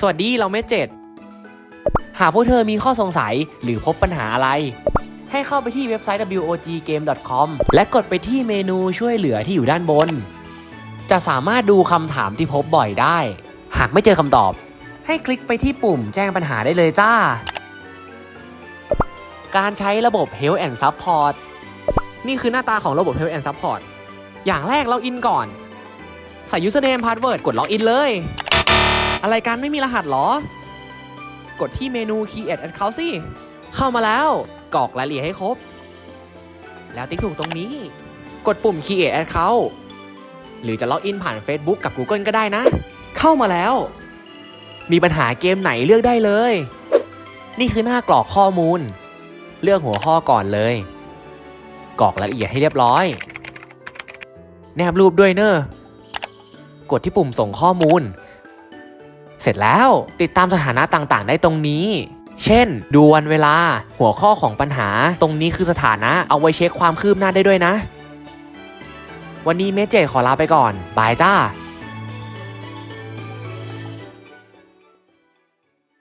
สวัสดีเราเมเจ็ด หากพวกเธอมีข้อสงสัยหรือพบปัญหาอะไร ให้เข้าไปที่เว็บไซต์ wogame.com และกดไปที่เมนูช่วยเหลือที่อยู่ด้านบน จะสามารถดูคำถามที่พบบ่อยได้ หากไม่เจอคำตอบ ให้คลิกไปที่ปุ่มแจ้งปัญหาได้เลยจ้า การใช้ระบบ Health and Support นี่คือหน้าตาของระบบ Health and Support อย่างแรกเราอินก่อน ใส่ username password กดล็อกอินเลย อะไรกันไม่มีรหัสหรอ กดที่เมนู create account สิ เข้ามาแล้วกรอกรายละเอียดให้ครบ แล้วติ๊กถูกตรงนี้ กดปุ่ม create account หรือจะล็อกอินผ่าน Facebook กับ Google ก็ได้นะ เข้ามาแล้ว มีปัญหาเกมไหนเลือกได้เลย นี่คือหน้ากรอกข้อมูล เลือกหัวข้อก่อนเลย กรอกรายละเอียดให้เรียบร้อย แนบรูปด้วยเนอะกดที่ปุ่มส่งข้อมูล เสร็จแล้ว ติดตามสถานะต่างๆ ได้ตรงนี้ เช่น ดูวันเวลา หัวข้อของปัญหา ตรงนี้คือสถานะ เอาไว้เช็คความคืบหน้าได้ด้วยนะ วันนี้เมเจขอลาไปก่อน บายจ้า